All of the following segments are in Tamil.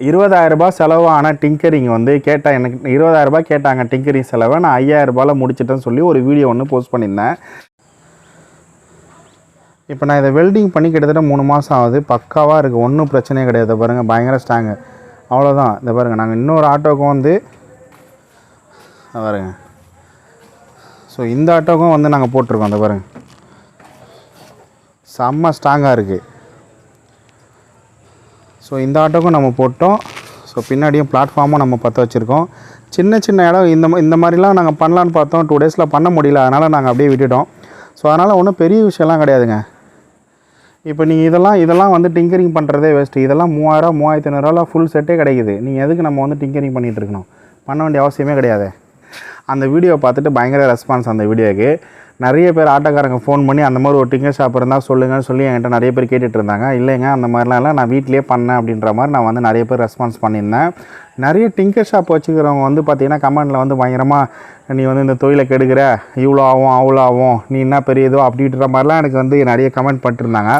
இருபதாயிரரூபா செலவான டிங்கரிங் வந்து கேட்டால் எனக்கு இருபதாயிரரூபா கேட்டாங்க டிங்கரிங் செலவை நான் ஐயாயிரரூபாவில் முடிச்சிட்டேன்னு சொல்லி ஒரு வீடியோ ஒன்று போஸ்ட் பண்ணியிருந்தேன். இப்போ நான் இதை வெல்டிங் பண்ணி கிட்டத்தட்ட மூணு மாதம் ஆகுது. பக்காவாக இருக்குது ஒன்றும் பிரச்சனையே கிடையாது. பாருங்கள் பயங்கர ஸ்ட்ராங்கு அவ்வளோதான் இந்த பாருங்கள் நாங்கள் இன்னொரு ஆட்டோக்கும் வந்து இதை பாருங்க. ஸோ இந்த ஆட்டோக்கும் வந்து நாங்கள் போட்டிருக்கோம். அந்த பாருங்கள் செம்ம ஸ்ட்ராங்காக இருக்குது ஸோ இந்த ஆட்டோக்கும் நம்ம போட்டோம். ஸோ பின்னாடியும் பிளாட்ஃபார்மும் நம்ம பற்ற வச்சுருக்கோம். சின்ன சின்ன இடம் இந்த இந்த மாதிரிலாம் நாங்கள் பண்ணலான்னு பார்த்தோம். டூ டேஸில் பண்ண முடியல. அதனால் நாங்கள் அப்படியே விட்டுட்டோம். ஸோ அதனால் ஒன்றும் பெரிய விஷயம்லாம் கிடையாதுங்க. இப்போ நீங்கள் இதெல்லாம் இதெல்லாம் வந்து டிங்கரிங் பண்ணுறதே வேஸ்ட்டு இதெல்லாம் மூவாயிரம் மூவாயிரத்தி ஐநூறுரூவா ஃபுல் செட்டே கிடைக்குது. நீங்கள் எதுக்கு நம்ம வந்து டிங்கரிங் பண்ணிகிட்டு இருக்கணும்? பண்ண வேண்டிய அவசியமே கிடையாது. அந்த வீடியோ பார்த்துட்டு பயங்கர ரெஸ்பான்ஸ் அந்த வீடியோக்கு நிறைய பேர் ஆட்டோக்காரங்க ஃபோன் பண்ணி அந்த மாதிரி ஒரு டிங்கர் ஷாப் இருந்தால் சொல்லுங்கன்னு சொல்லி என்கிட்ட நிறைய பேர் கேட்டுட்டு இருந்தாங்க. இல்லைங்க அந்த மாதிரிலாம் இல்லை. நான் வீட்லேயே பண்ணேன். அப்படின்ற மாதிரி நான் வந்து நிறைய பேர் ரெஸ்பான்ஸ் பண்ணியிருந்தேன். நிறைய டிங்கர் ஷாப் வச்சுக்கிறவங்க வந்து பார்த்திங்கன்னா கமெண்டில் வந்து பயங்கரமாக நீ வந்து இந்த தொழிலை கெடுக்கிற. இவ்வளோ ஆகும் அவ்வளோ ஆகும். நீ என்ன பெரிய இதோ அப்படின்ற மாதிரிலாம் எனக்கு வந்து நிறைய கமெண்ட் பண்ணிட்டுருந்தாங்க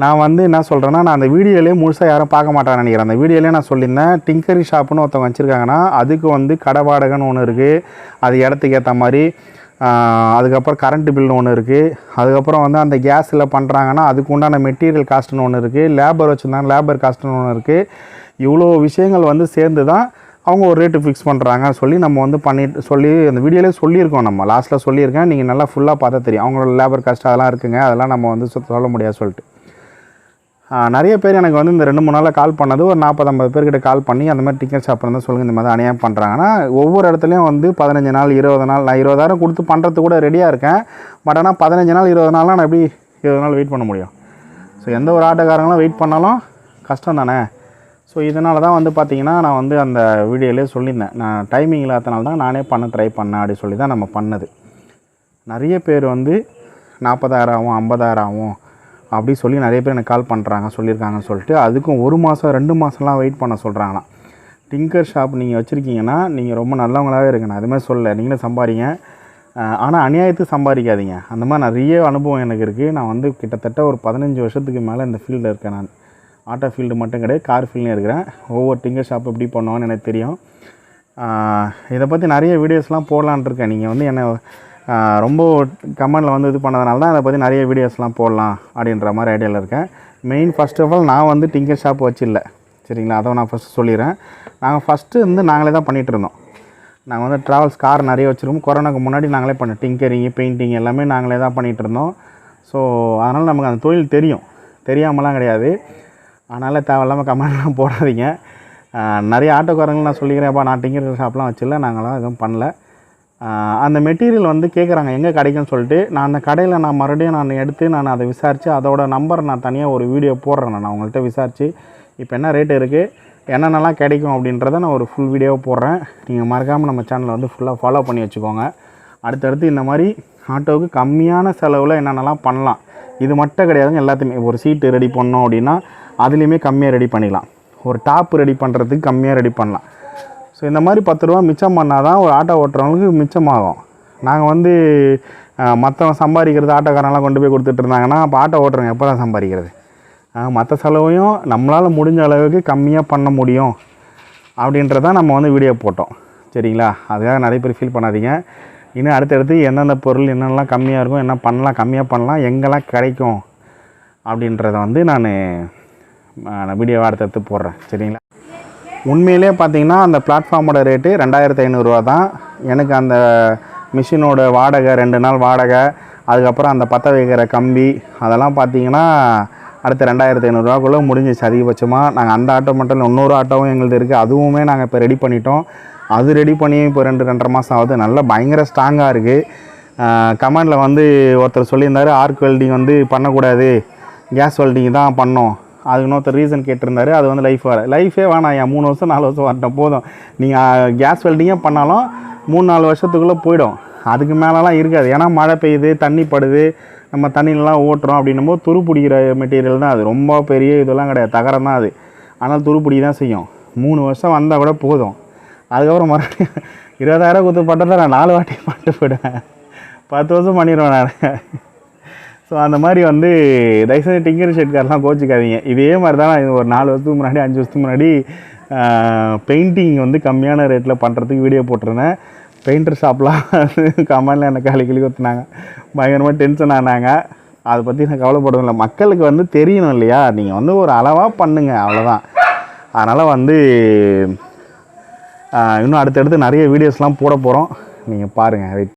நான் வந்து என்ன சொல்கிறேன்னா நான் அந்த வீடியோலேயே முழுசாக யாரும் பார்க்க மாட்டாங்கன்னு நினைக்கிறேன். அந்த வீடியோலேயே நான் சொல்லியிருந்தேன் டிங்கரி ஷாப்னு ஒருத்தவங்க வச்சுருக்காங்கன்னா அதுக்கு வந்து கடை வாடகைன்னு ஒன்று இருக்குது அது இடத்துக்கு ஏற்ற மாதிரி அதுக்கப்புறம் கரண்ட் பில்னு ஒன்று இருக்குது அதுக்கப்புறம் வந்து அந்த கேஸில் பண்ணுறாங்கன்னா அதுக்கு உண்டான மெட்டீரியல் காஸ்ட்னு ஒன்று இருக்குது லேபர் வச்சுருந்தாங்க லேபர் காஸ்ட்னு ஒன்று இருக்குது இவ்வளோ விஷயங்கள் வந்து சேர்ந்து தான் அவங்க ஒரு ரேட்டு ஃபிக்ஸ் பண்ணுறாங்க சொல்லி நம்ம வந்து பண்ணிட்டு சொல்லி அந்த வீடியோலேயே சொல்லியிருக்கோம் நம்ம. லாஸ்ட்டில் சொல்லியிருக்கேன். நீங்கள் நல்லா ஃபுல்லாக பார்த்தா தெரியும். அவங்களோட லேபர் காஸ்ட் அதெல்லாம் இருக்குங்க. அதெல்லாம் நம்ம வந்து சொல்ல முடியாது சொல்லிட்டு. நிறைய பேர் எனக்கு வந்து இந்த ரெண்டு மூணு நாளில் கால் பண்ணது ஒரு நாற்பது ஐம்பது பேர்கிட்ட கால் பண்ணி அந்த மாதிரி டிக்கெட் ஷாப் தான் சொல்லுங்கள் இந்த மாதிரி அநியாயம் பண்ணுறாங்கன்னா ஒவ்வொரு இடத்துலையும் வந்து பதினஞ்சு நாள் இருபது நாள் நான் இருபதாயிரம் கொடுத்து பண்ணுறதுக்கு கூட ரெடியாக இருக்கேன். பட் ஆனால் பதினஞ்சு நாள் இருபது நாள்லாம் நான் எப்படி இருபது நாள் வெயிட் பண்ண முடியும்? ஸோ எந்த ஒரு ஆட்டோக்காரங்களும் வெயிட் பண்ணாலும் கஷ்டம் தானே? ஸோ இதனால தான் வந்து பார்த்தீங்கன்னா நான் வந்து அந்த வீடியோலேயே சொல்லியிருந்தேன். நான் டைமிங் இல்லாதனால தான் நானே பண்ண ட்ரை பண்ணேன் அப்படி சொல்லி தான் நம்ம பண்ணது. நிறைய பேர் வந்து நாற்பதாயிரம் ஆகும் ஐம்பதாயிரம் ஆகும். அப்படி சொல்லி நிறைய பேர் எனக்கு கால் பண்ணுறாங்க சொல்லியிருக்காங்கன்னு சொல்லிட்டு. அதுக்கும் ஒரு மாதம் ரெண்டு மாதம்லாம் வெயிட் பண்ண சொல்கிறாங்களாம் டிங்கர் ஷாப் நீங்கள் வச்சுருக்கீங்கன்னா நீங்கள் ரொம்ப நல்லவங்களாகவே இருக்கணும். அதுமாதிரி சொல்லலை. நீங்களே சம்பாதிங்க. ஆனால் அநியாயத்துக்கு சம்பாதிக்காதீங்க. அந்த மாதிரி நிறைய அனுபவம் எனக்கு இருக்குது நான் வந்து கிட்டத்தட்ட ஒரு பதினஞ்சு வருஷத்துக்கு மேலே இந்த ஃபீல்டில் இருக்கேன் நான். ஆட்டோ ஃபீல்டு மட்டும் கிடையாது கார் ஃபீல்ட்லையும் இருக்கிறேன். ஒவ்வொரு டிங்கர் ஷாப் எப்படி பண்ணுவான்னு எனக்கு தெரியும். இதை பற்றி நிறைய வீடியோஸ்லாம் போடலான்ட்டு இருக்கேன். நீங்கள் வந்து என்னை ரொம்ப கமெண்டில் வந்து இது பண்ணதுனால தான் அதை பற்றி நிறைய வீடியோஸ்லாம் போடலாம் அப்படின்ற மாதிரி ஐடியாவில் இருக்கேன். மெயின் ஃபர்ஸ்ட் ஆஃப் ஆல் நான் வந்து டிங்கர் ஷாப் வச்சில்ல. சரிங்களா? அதை நான் ஃபஸ்ட்டு சொல்லிடுறேன். நாங்கள் ஃபஸ்ட்டு வந்து நாங்களே தான் பண்ணிகிட்டு இருந்தோம். நாங்கள் வந்து ட்ராவல்ஸ் கார் நிறைய வச்சுருக்கோம். கொரோனாக்கு முன்னாடி நாங்களே பண்ணோம் டிங்கரிங் பெயிண்டிங் எல்லாமே நாங்களே தான் பண்ணிகிட்டு இருந்தோம். ஸோ அதனால் நமக்கு அந்த தொழில் தெரியும். தெரியாமலாம் கிடையாது. அதனால் தேவையில்லாமல் கமெண்ட்லாம் போடாதீங்க. நிறைய ஆட்டோக்காரங்களும் நான் சொல்லிக்கிறேன்ப்பா நான் டிங்கர் ஷாப்லாம் வச்சில்ல. நாங்களாம் எதுவும் பண்ணல. அந்த மெட்டீரியல் வந்து கேட்குறாங்க எங்கே கிடைக்கும்னு சொல்லிட்டு. நான் அந்த கடையில் நான் மறுபடியும் நான் எடுத்து நான் அதை விசாரித்து அதோட நம்பர் நான் தனியாக ஒரு வீடியோ போடுறேன் நான் அவங்கள்ட்ட விசாரித்து இப்போ என்ன ரேட் இருக்குது என்னென்னலாம் கிடைக்கும் அப்படின்றத நான் ஒரு ஃபுல் வீடியோ போடுறேன். நீங்கள் மறக்காமல் நம்ம சேனலை வந்து ஃபுல்லாக ஃபாலோ பண்ணி வச்சுக்கோங்க. அடுத்தடுத்து இந்த மாதிரி ஆட்டோவுக்கு கம்மியான செலவில் என்னென்னலாம் பண்ணலாம். இது மட்டும் கிடையாதுங்க எல்லாத்தையுமே ஒரு சீட்டு ரெடி பண்ணோம் அப்படின்னா அதுலேயுமே கம்மியாக ரெடி பண்ணிக்கலாம். ஒரு டாப் ரெடி பண்ணுறதுக்கு கம்மியாக ரெடி பண்ணலாம். ஸோ இந்த மாதிரி பத்து ரூபா மிச்சம் பண்ணால் தான் ஒரு ஆட்டோ ஓட்டுறவங்களுக்கு மிச்சமாகும். நாங்கள் வந்து மற்றவங்க சம்பாதிக்கிறது ஆட்டோக்காரங்களாம் கொண்டு போய் கொடுத்துட்டு இருந்தாங்கன்னா அப்போ ஆட்டோ ஓட்டுறவங்க எப்போ தான் சம்பாதிக்கிறது மற்ற செலவையும் நம்மளால் முடிஞ்ச அளவுக்கு கம்மியாக பண்ண முடியும் அப்படின்றத நம்ம வந்து வீடியோ போட்டோம். சரிங்களா? அதுக்காக நிறைய பேர் ஃபீல் பண்ணாதீங்க. இன்னும் அடுத்தடுத்து எந்தெந்த பொருள் என்னென்னலாம் கம்மியாக இருக்கும் என்ன பண்ணலாம் கம்மியாக பண்ணலாம் எங்கெல்லாம் கிடைக்கும் அப்படின்றத வந்து நான் வீடியோ அடுத்தடுத்து போடுறேன். சரிங்களா? உண்மையிலே பார்த்தீங்கன்னா அந்த பிளாட்ஃபார்மோட ரேட்டு ரெண்டாயிரத்து ஐநூறுரூவா தான். எனக்கு அந்த மிஷினோட வாடகை ரெண்டு நாள் வாடகை அதுக்கப்புறம் அந்த பற்ற வைக்கிற கம்பி அதெல்லாம் பார்த்தீங்கன்னா அடுத்து ரெண்டாயிரத்து ஐநூறுரூவாக்குள்ளே முடிஞ்சிச்சு அதிகபட்சமாக நாங்கள் அந்த ஆட்டோ மட்டும் இல்லை இன்னொரு ஆட்டோவும் எங்களுது இருக்குது அதுவுமே நாங்கள் இப்போ ரெடி பண்ணிட்டோம். அது ரெடி பண்ணி இப்போ ரெண்டு ரெண்டரை மாதம் ஆகுது. நல்லா பயங்கர ஸ்ட்ராங்காக இருக்குது கமெண்டில் வந்து ஒருத்தர் சொல்லியிருந்தார் ஆர்க் வெல்டிங் வந்து பண்ணக்கூடாது. கேஸ் வெல்டிங் தான் பண்ணோம். அதுக்கு இன்னொருத்தர் ரீசன் கேட்டிருந்தாரு. அது வந்து லைஃப் வர லைஃபே வேணாம் என் மூணு வருஷம் நாலு வருஷம் வரட்டும். போதும். நீங்கள் கேஸ் வெல்டிங்கே பண்ணாலும் மூணு நாலு வருஷத்துக்குள்ளே போயிடும். அதுக்கு மேலெலாம் இருக்காது. ஏன்னா மழை பெய்யுது தண்ணி படுது நம்ம தண்ணியிலலாம் ஓட்டுறோம் அப்படின்னும் போது துரு பிடிக்கிற மெட்டீரியல் தான் அது. ரொம்ப பெரிய இதெல்லாம் கிடையாது. தகரம் தான் அது. ஆனால் துரு பிடிக்க தான் செய்யும். மூணு வருஷம் வந்தால் கூட போதும். அதுக்கப்புறம் மறுபடியும் இருபதாயிரம் கொடுத்து பண்ணுறதை நான் நாலு வாட்டி பண்ணிட்டு போயிடுவேன் பத்து வருஷம் பண்ணிடுவேன் நான். ஸோ அந்த மாதிரி வந்து தயவுசெய்து டிங்கர் ஷெட்காரெலாம் கோச்சிக்காதீங்க. இதே மாதிரி தான் நான் ஒரு நாலு வருஷத்துக்கு முன்னாடி அஞ்சு வருஷத்துக்கு முன்னாடி பெயிண்டிங் வந்து கம்மியான ரேட்டில் பண்ணுறதுக்கு வீடியோ போட்டிருந்தேன். பெயிண்டர் ஷாப்லாம் கமெண்டில் எனக்கு காலி கிளி ஊற்றுனாங்க பயங்கரமாக டென்ஷன் ஆனாங்க. அதை பற்றி நான் கவலைப்படுறதில்ல மக்களுக்கு வந்து தெரியணும் இல்லையா? நீங்கள் வந்து ஒரு அளவாக பண்ணுங்கள் அவ்வளோதான் அதனால் வந்து இன்னும் அடுத்தடுத்து நிறைய வீடியோஸ்லாம் போட போகிறோம் நீங்கள் பாருங்கள் வெயிட்